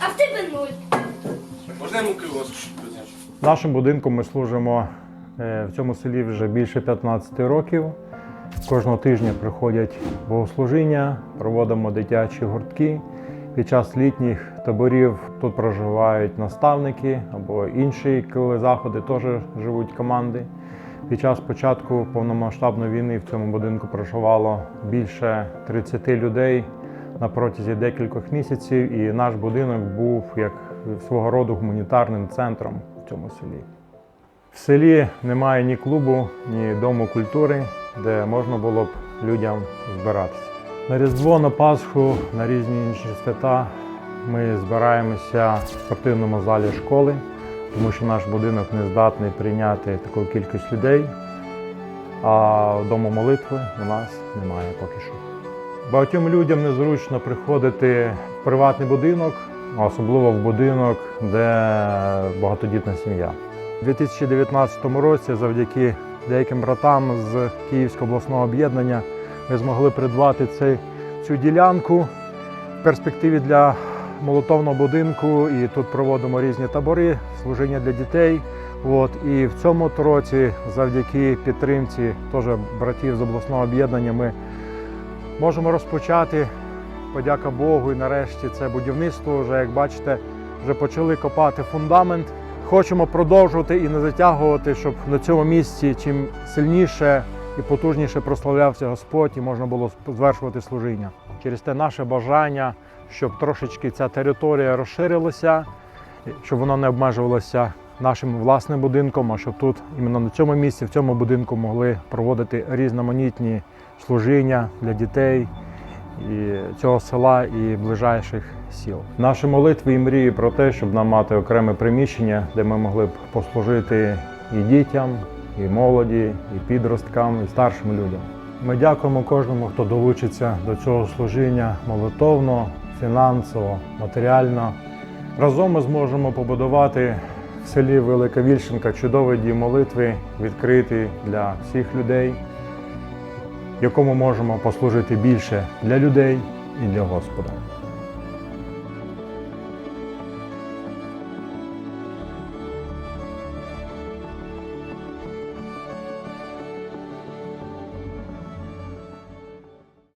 А в тебе нуль. Можна йому кривоску позначити? Нашим будинком ми служимо е, в цьому селі вже більше 15 років. Кожного тижня приходять богослужіння, проводимо дитячі гуртки. Під час літніх таборів тут проживають наставники або інші, коли заходи теж живуть команди. Під час початку повномасштабної війни в цьому будинку проживало більше 30 людей на протязі декількох місяців, і наш будинок був як свого роду гуманітарним центром в цьому селі. В селі немає ні клубу, ні дому культури, де можна було б людям збиратися. На Різдво, на Пасху, на різні інші свята ми збираємося в спортивному залі школи, тому що наш будинок не здатний прийняти таку кількість людей. А дому молитви у нас немає поки що. Багатьом людям незручно приходити в приватний будинок, особливо в будинок, де багатодітна сім'я. У 2019 році, завдяки деяким братам з Київського обласного об'єднання, ми змогли придбати цей, цю ділянку в перспективі для молотовного будинку. І тут проводимо різні табори, служіння для дітей. От, і в цьому році, завдяки підтримці теж братів з обласного об'єднання, ми можемо розпочати. Подяка Богу, і нарешті це будівництво. Вже як бачите, вже почали копати фундамент. Хочемо продовжувати і не затягувати, щоб на цьому місці чим сильніше і потужніше прославлявся Господь, і можна було звершувати служіння. Через те наше бажання, щоб трошечки ця територія розширилася, щоб вона не обмежувалася нашим власним будинком, а щоб тут, іменно на цьому місці, в цьому будинку могли проводити різноманітні служіння для дітей і цього села і ближайших сіл. Наші молитви і мрії про те, щоб нам мати окреме приміщення, де ми могли б послужити і дітям, і молоді, і підросткам, і старшим людям. Ми дякуємо кожному, хто долучиться до цього служіння молитовно, фінансово, матеріально. Разом ми зможемо побудувати в селі Велика Вільшенка чудовий дім молитви, відкритий для всіх людей, якому можемо послужити більше для людей і для Господа.